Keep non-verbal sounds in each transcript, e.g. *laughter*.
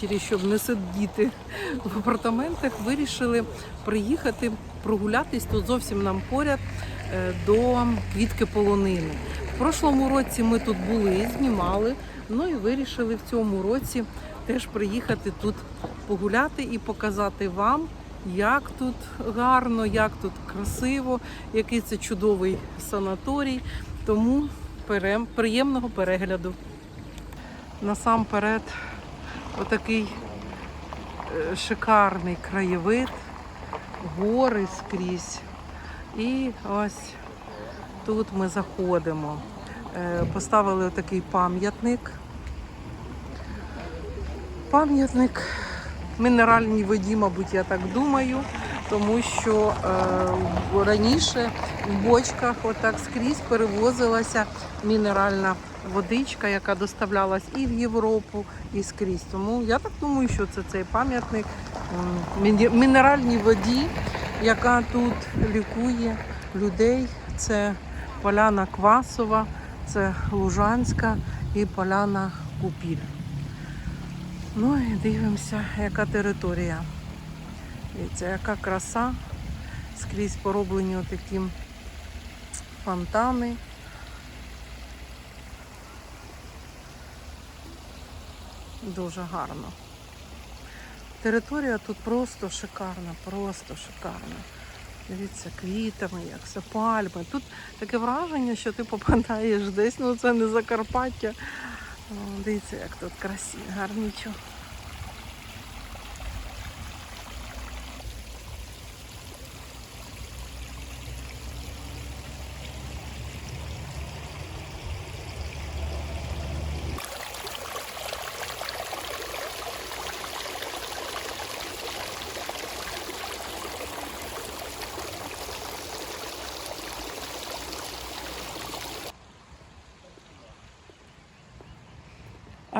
ввечері, щоб не сидіти в апартаментах, вирішили приїхати прогулятись тут зовсім нам поряд е, до квітки полонини. В прошлому році ми тут були, знімали. Ну і вирішили в цьому році теж приїхати тут погуляти і показати вам, як тут гарно, як тут красиво, який це чудовий санаторій. Тому приємного перегляду. Насамперед, отакий е, шикарний краєвид, гори скрізь. І ось тут ми заходимо. Е, Поставили отакий пам'ятник. Пам'ятник мінеральній воді, мабуть, я так думаю, тому що е, раніше в бочках отак скрізь перевозилася мінеральна водичка, яка доставлялась і в Європу, і скрізь. Тому я так думаю, що це цей пам'ятник мінеральній воді, яка тут лікує людей. Це поляна Квасова, це Лужанська і поляна Купіль. Ну і дивимося, яка територія. Дивіться, яка краса. Скрізь пороблені отакі фонтани. Дуже гарно. Територія тут просто шикарна, просто шикарна. Дивіться, квітами, як все пальми. Тут таке враження, що ти попадаєш десь, ну це не Закарпаття. Дивіться, як тут красиво, гарнічо.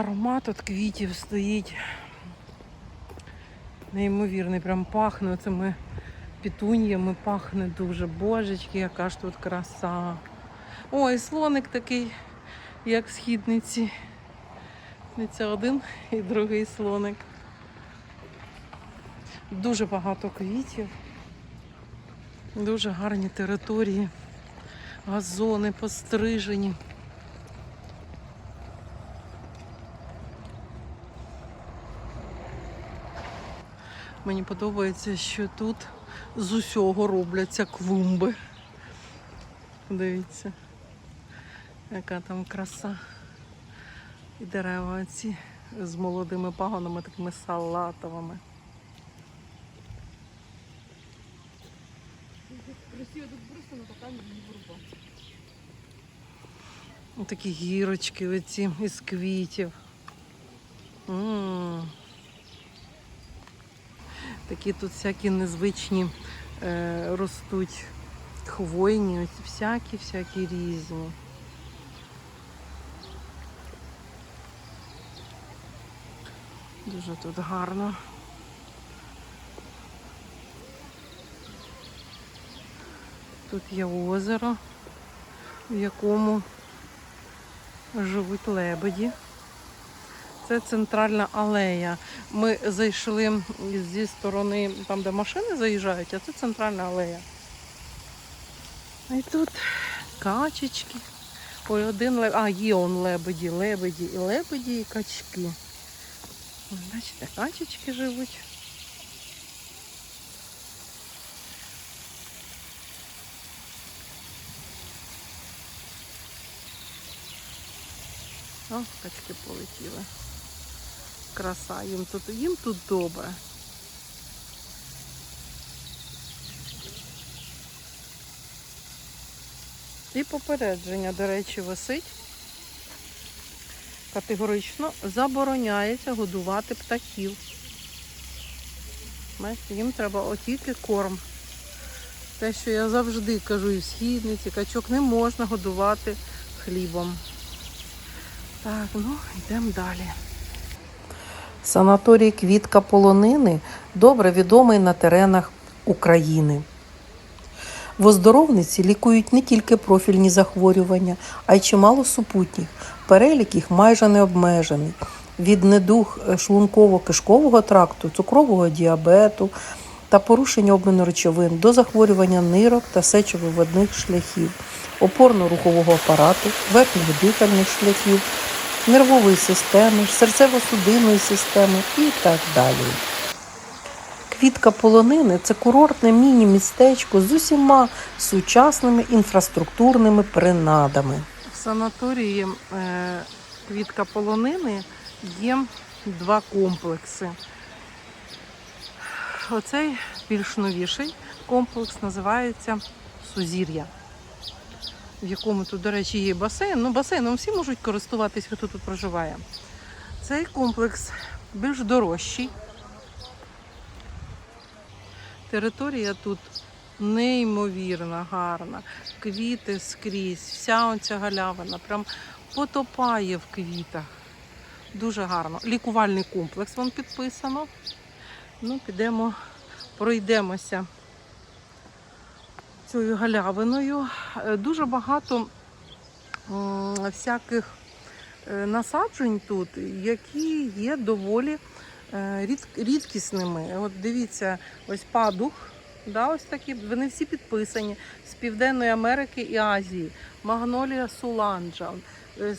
Аромат от квітів стоїть. Неймовірний, прям пахне цими пітуньями, пахне дуже. Божечки, яка ж тут краса. Ой, слоник такий, як східниці. Це один і другий слоник. Дуже багато квітів. Дуже гарні території, газони пострижені. Мені подобається, що тут з усього робляться клумби. Дивіться, яка там краса. І дерева ці з молодими пагонами, такими салатовими. Красиво тут просто на татамі не вирубати. Такі гірочки оці із квітів. м Такі тут всякі незвичні е, ростуть хвойні, ось всякі, всякі різні. Дуже тут гарно. Тут є озеро, в якому живуть лебеді. Це центральна алея. Ми зайшли зі сторони, там, де машини заїжджають, а це центральна алея. І тут качечки. Ой, один лебедь. А, є он лебеді, лебеді і лебеді, і качки. Бачите, качечки живуть. О, качки полетіли. Краса, їм тут, їм тут добре. І попередження, до речі, висить. Категорично забороняється годувати птахів. Їм треба тільки корм. Те, що я завжди кажу і в східниці, качок не можна годувати хлібом. Так, ну йдемо далі. Санаторій Квітка Полонини добре відомий на теренах України. В оздоровниці лікують не тільки профільні захворювання, а й чимало супутніх. Перелік їх майже не обмежений. від недуг шлунково-кишкового тракту, цукрового діабету та порушення обміну речовин до захворювання нирок та сечовиводних шляхів, опорно-рухового апарату, верхніх дихальних шляхів, нервової системи, серцево-судинної системи і так далі. Квітка полонини це курортне міні-містечко з усіма сучасними інфраструктурними принадами. В санаторії е, Квітка полонини є два комплекси. Оцей більш новіший комплекс називається Сузір'я, в якому тут, до речі, є басейн. Ну, басейном всі можуть користуватись, хто тут проживає. Цей комплекс більш дорожчий. Територія тут неймовірно гарна. Квіти скрізь, вся оця галявина прям потопає в квітах. Дуже гарно. Лікувальний комплекс вон підписано. Ну, підемо, пройдемося цією галявиною. Е, Дуже багато всяких е, насаджень тут, які є доволі е, рідкісними. От дивіться, ось падух. Да, ось такі, вони всі підписані з Південної Америки і Азії. Магнолія Суланджа.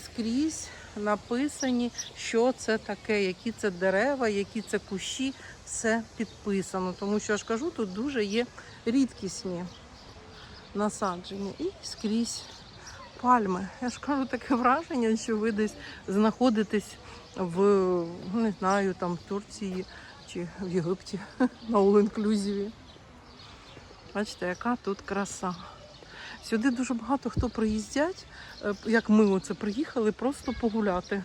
Скрізь написані, що це таке, які це дерева, які це кущі, все підписано. Тому що я ж кажу, тут дуже є рідкісні насадження. І скрізь пальми. Я ж кажу, таке враження, що ви десь знаходитесь в ну, не знаю, там в Турції чи в Єгипті *laughs* на all-inclusive. Бачите, яка тут краса. Сюди дуже багато хто приїздять, е, як ми оце приїхали, просто погуляти.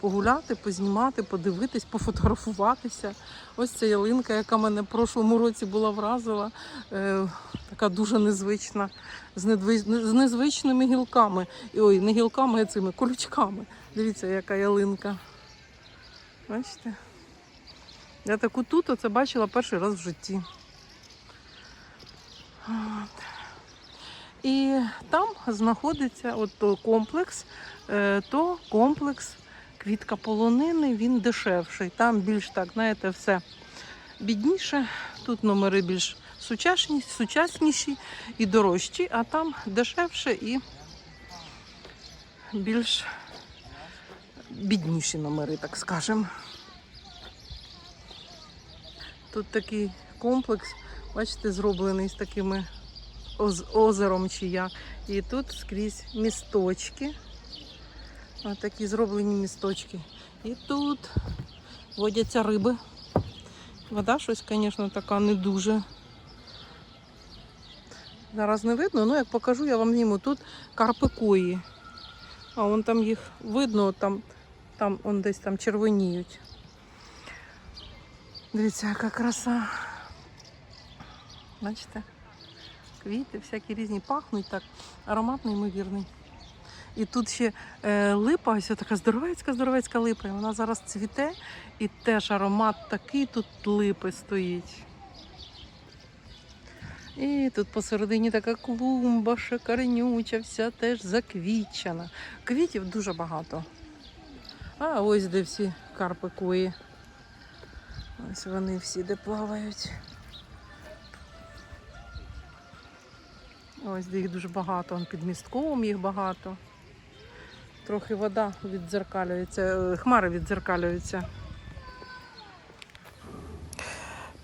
Погуляти, познімати, подивитись, пофотографуватися. Ось ця ялинка, яка мене в прошлому році була вразила, е, така дуже незвична, з, недви- з незвичними гілками. І, ой, не гілками, а цими колючками. Дивіться, яка ялинка. Бачите? Я таку тут оце бачила перший раз в житті. От. І там знаходиться от комплекс, е, то комплекс квітка полонини, він дешевший. Там більш так, знаєте, все бідніше. Тут номери більш сучасні, сучасніші і дорожчі, а там дешевше і більш бідніші номери, так скажемо. Тут такий комплекс, бачите, зроблений з такими озером чи як. І тут скрізь місточки. Ось такі зроблені місточки. І тут водяться риби. Вода щось, звісно, така не дуже. Зараз не видно, ну як покажу, я вам зніму. Тут карпикої. А вон там їх видно, там, там он десь там червоніють. Дивіться, яка краса. Бачите? Квіти всякі різні пахнуть так. Аромат неймовірний. І тут ще е, липа, ось така здоровецька, здоровецька липа. І вона зараз цвіте, і теж аромат такий тут липи стоїть. І тут посередині така клумба, шикарнюча, вся теж заквітчена. Квітів дуже багато. А ось де всі карпикої. Ось вони всі де плавають. Ось де їх дуже багато. Під містком їх багато. Трохи вода віддзеркалюється, е, хмари віддзеркалюються.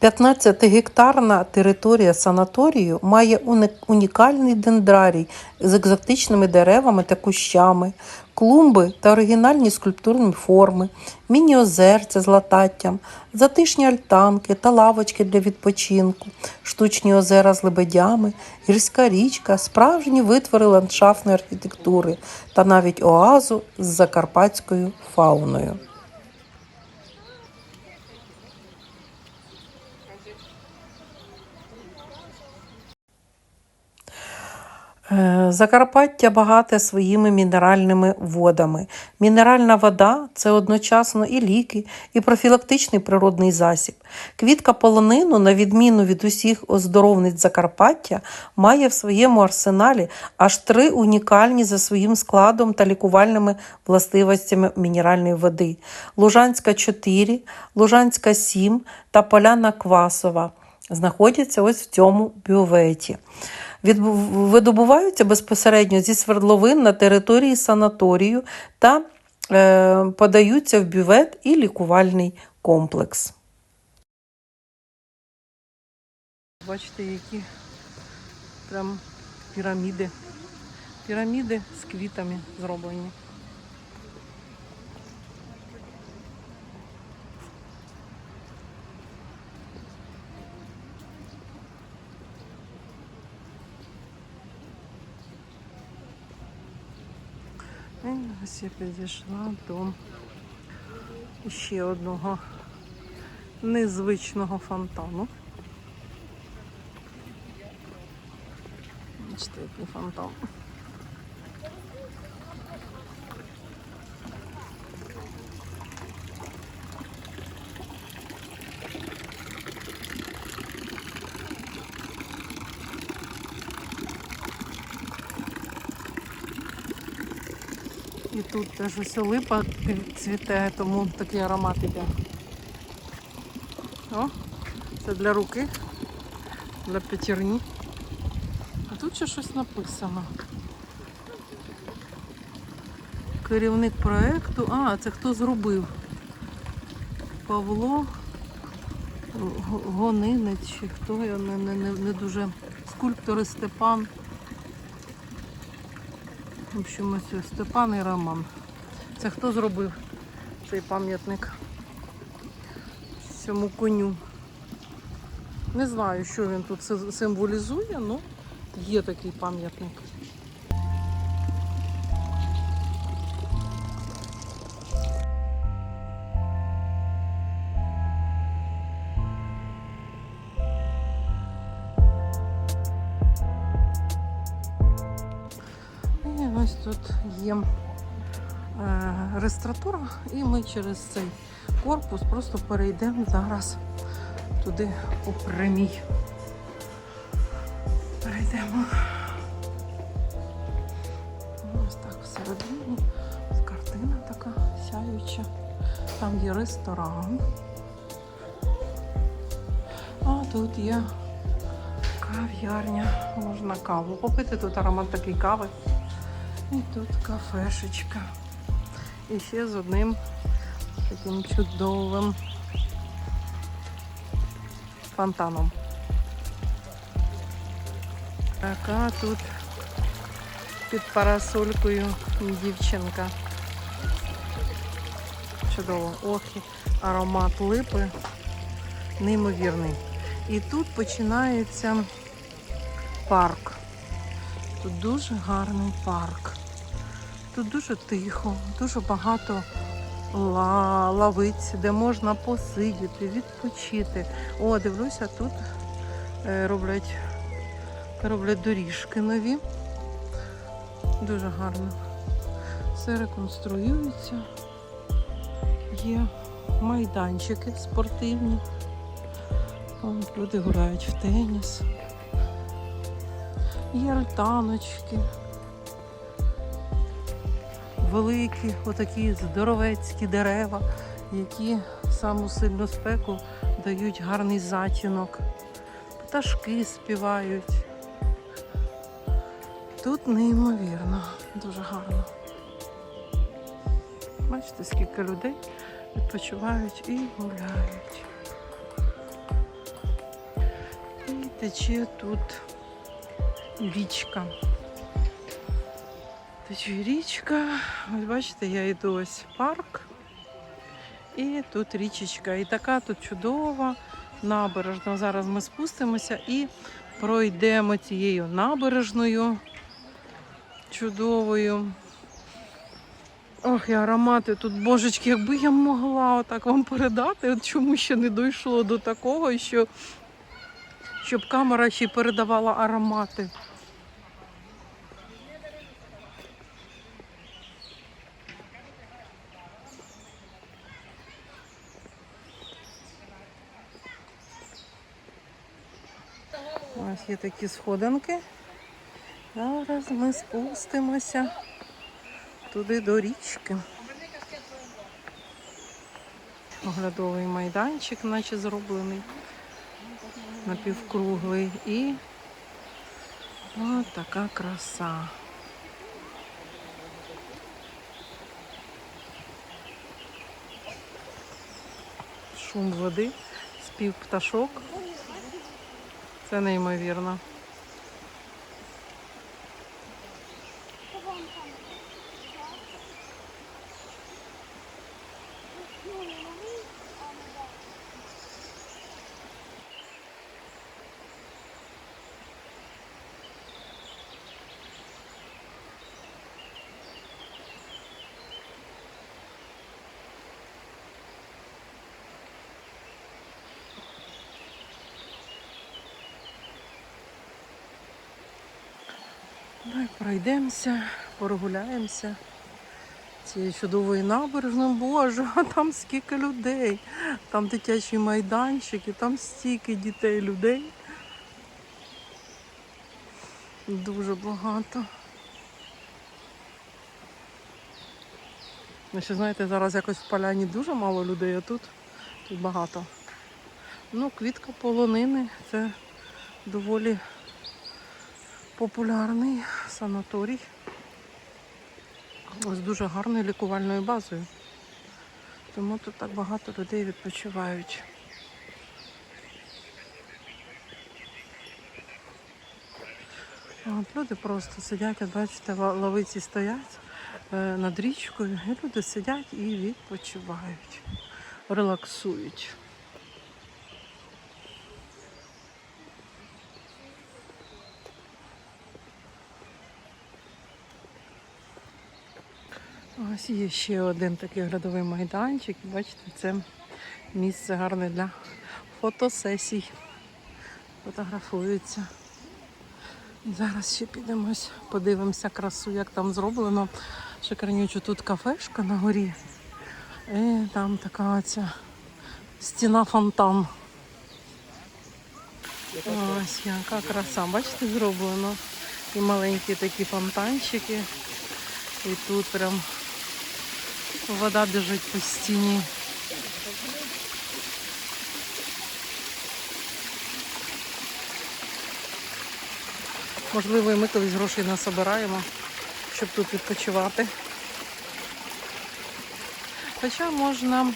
15-гектарна територія санаторію має унікальний дендрарій з екзотичними деревами та кущами, клумби та оригінальні скульптурні форми, міні-озерця з лататтям, затишні альтанки та лавочки для відпочинку, штучні озера з лебедями, гірська річка, справжні витвори ландшафтної архітектури та навіть оазу з закарпатською фауною. Закарпаття багате своїми мінеральними водами. Мінеральна вода це одночасно і ліки, і профілактичний природний засіб. Квітка полонину, на відміну від усіх оздоровниць Закарпаття, має в своєму арсеналі аж три унікальні за своїм складом та лікувальними властивостями мінеральної води: Лужанська 4, Лужанська 7 та Поляна Квасова. Знаходяться ось в цьому бюветі. Видобуваються безпосередньо зі свердловин на території санаторію та е, подаються в бювет і лікувальний комплекс. Бачите, які прям піраміди. Піраміди з квітами зроблені. І ось я підійшла до ще одного незвичного фонтану. Бачите, який фонтан. Тут теж ось липа цвіте, тому такий аромат іде. О, це для руки, для п'ятерні. А тут ще щось написано. Керівник проєкту. А, це хто зробив? Павло Гонинець чи хто я не, не, не, дуже. Скульптори Степан. В общем, ось Степан і Роман. Це хто зробив цей пам'ятник цьому коню? Не знаю, що він тут символізує, але є такий пам'ятник. Реєстратура, і ми через цей корпус просто перейдемо зараз туди по прямій. Перейдемо. Ось так всередині. Картина така сяюча. Там є ресторан. А тут є кав'ярня. Можна каву попити. Тут аромат такий кави. І тут кафешечка. І ще з одним таким чудовим фонтаном. Така тут під парасолькою дівчинка. Чудово. Ох, аромат липи неймовірний. І тут починається парк. Тут дуже гарний парк. Тут дуже тихо, дуже багато лавиць, де можна посидіти, відпочити. О, дивлюся, тут е, роблять, роблять доріжки нові. Дуже гарно. Все реконструюється. Є майданчики спортивні. Вон люди грають в теніс. Є альтаночки. Великі, отакі здоровецькі дерева, які саму сильну спеку дають гарний затінок. Пташки співають. Тут неймовірно, дуже гарно. Бачите, скільки людей відпочивають і гуляють. І тече тут річка. Тече річка. Ось бачите, я йду ось в парк. І тут річечка. І така тут чудова набережна. Зараз ми спустимося і пройдемо цією набережною чудовою. Ох, і аромати тут, божечки, якби я могла отак вам передати, от чому ще не дійшло до такого, що, щоб камера ще й передавала аромати. Є такі сходинки. Зараз ми спустимося туди до річки. Оглядовий майданчик, наче зроблений напівкруглий. І от така краса. Шум води, спів пташок. Це неймовірно. Давай пройдемося, прогуляємося цією чудовою набережною. Боже, а там скільки людей. Там дитячі майданчики, там стільки дітей, людей. Дуже багато. Ну, ще знаєте, зараз якось в поляні дуже мало людей, а тут, тут багато. Ну, квітка полонини це доволі популярний санаторій з дуже гарною лікувальною базою. Тому тут так багато людей відпочивають. От люди просто сидять, от бачите, лавиці стоять е, над річкою, і люди сидять і відпочивають, релаксують. Ось є ще один такий оглядовий майданчик. Бачите, це місце гарне для фотосесій. Фотографуються. Зараз ще підемось, подивимося красу, як там зроблено. Шикарнючу тут кафешка на горі. І там така оця стіна фонтан. Ось яка краса. Бачите, зроблено. І маленькі такі фонтанчики. І тут прям вода біжить по стіні. Можливо, і ми колись грошей насобираємо, щоб тут відпочивати. Хоча можна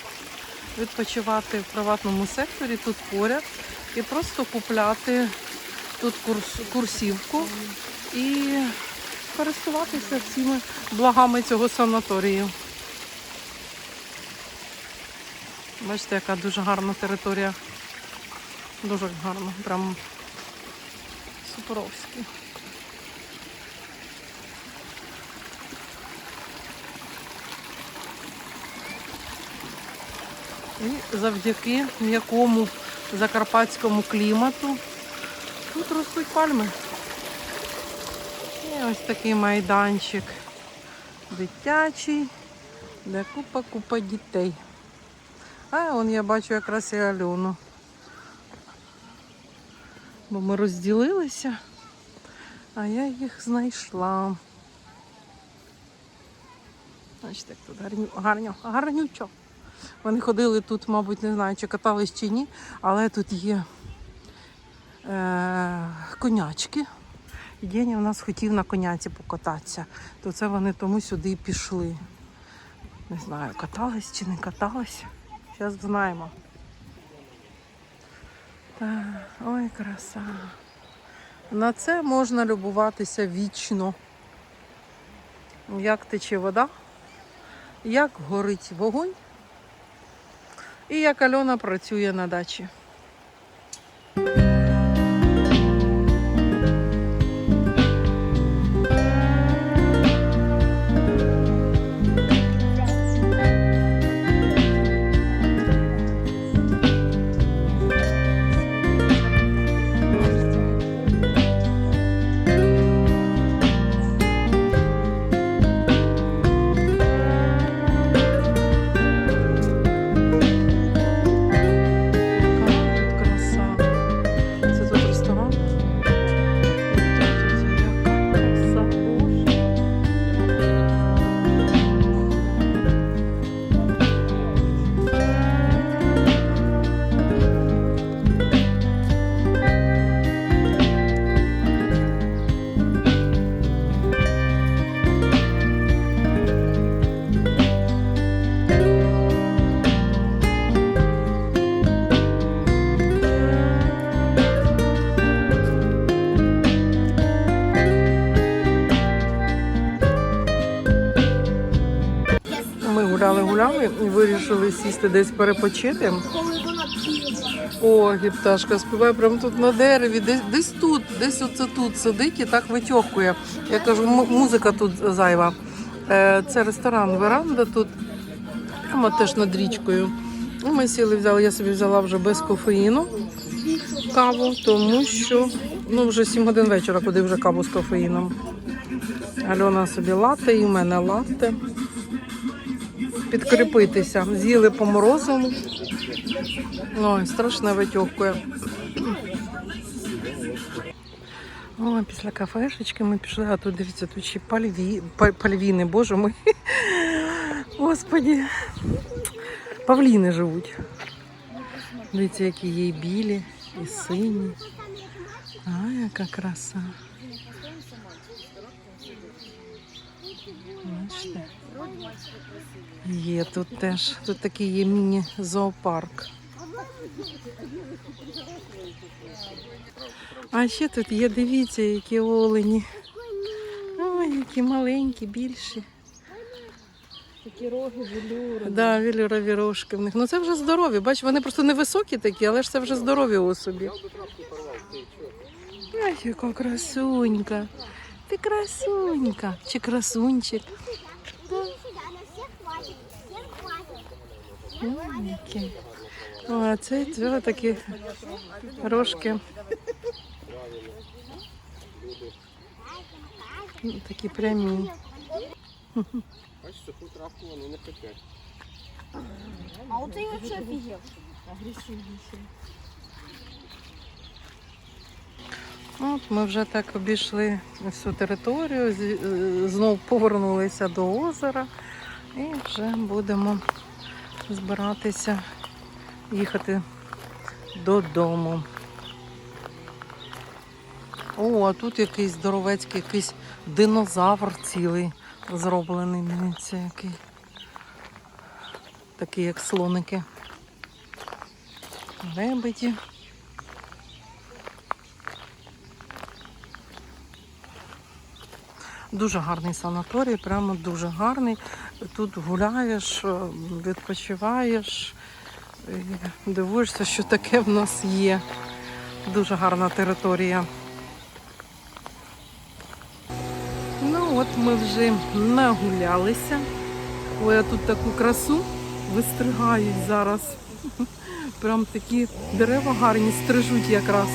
відпочивати в приватному секторі тут поряд і просто купляти тут курс, курсівку і користуватися всіми благами цього санаторію. Бачите, яка дуже гарна територія. Дуже гарно, прям суперовський. І завдяки м'якому закарпатському клімату тут ростуть пальми. І ось такий майданчик дитячий, де купа-купа дітей. А он я бачу якраз і Альону. Бо ми розділилися, а я їх знайшла. Бачите, як тут гарню, гарню, гарнючо. Вони ходили тут, мабуть, не знаю, чи катались чи ні, але тут є е, конячки. І в нас хотів на коняці покататися, то це вони тому сюди і пішли. Не знаю, катались чи не катались. Зараз знаємо. Ой, краса. На це можна любуватися вічно. Як тече вода, як горить вогонь, і як Альона працює на дачі. Вирішили сісти десь перепочити. О, гіпташка співає прямо тут на дереві, десь, десь тут, десь оце тут сидить і так витьохує. Я кажу, музика тут зайва. Е, Це ресторан Веранда тут, прямо теж над річкою. Ми сіли, взяли, я собі взяла вже без кофеїну каву, тому що ну, вже 7 годин вечора, куди вже каву з кофеїном. Альона собі латте, і в мене латте. Підкріпитися. З'їли по морозовому. Ой, страшно витьовкує. О, після кафешечки ми пішли, а тут дивіться, тут ще пальві, пальвіни, боже мой. Господі. Павліни живуть. Дивіться, які є білі, і сині. А, яка краса. Бачите? Є тут теж. Тут такий є міні-зоопарк. А ще тут є, дивіться, які олені. Ой, які маленькі, більші. Такі роги, велюри. Да, вілюрові рожки в них. Ну це вже здорові. Бач, вони просто невисокі такі, але ж це вже здорові особі. Ай, яка красунька. Ти красунька. Чи красунчик. Які. О, а це, це такі рожки. Такі прямі. Бачиш, суху травку вони не пеке. А оцей взагалі офігел. От ми вже так обійшли всю територію, е, знов повернулися до озера і вже будемо збиратися їхати додому. О, а тут якийсь здоровецький, якийсь динозавр цілий зроблений. Дивіться, який. Такий, як слоники. Лебеді. Дуже гарний санаторій, прямо дуже гарний. Тут гуляєш, е, відпочиваєш, і дивуєшся, що таке в нас є. Дуже гарна територія. Ну от ми вже нагулялися. Ой, а тут таку красу вистригають зараз. *laughs* Прям такі дерева гарні стрижуть якраз.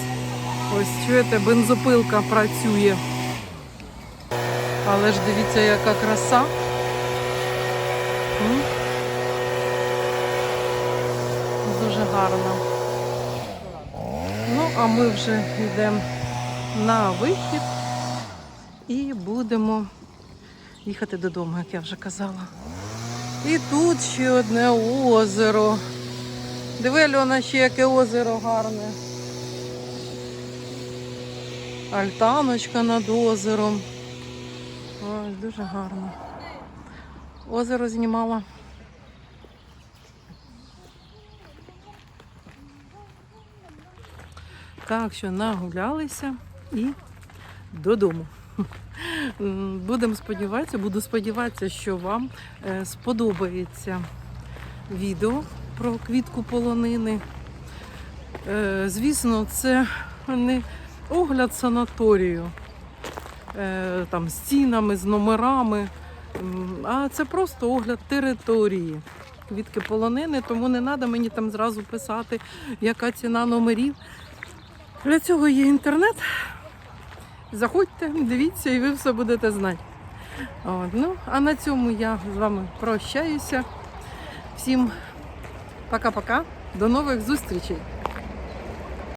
Ось чуєте, бензопилка працює. Але ж дивіться, яка краса. Дуже гарно. Ну, а ми вже йдемо на вихід і будемо їхати додому, як я вже казала. І тут ще одне озеро. Диви, Альона, ще яке озеро гарне. Альтаночка над озером. Ой, дуже гарно. Озеро знімала. Так що нагулялися і додому. Будемо сподіватися, буду сподіватися, що вам е, сподобається відео про квітку полонини. Е, Звісно, це не огляд санаторію е, там, з цінами, з номерами. А це просто огляд території. Квітки полонини, тому не треба мені там зразу писати, яка ціна номерів. Для цього є інтернет. Заходьте, дивіться, і ви все будете знати. От, ну, а на цьому я з вами прощаюся. Всім пока-пока. До нових зустрічей!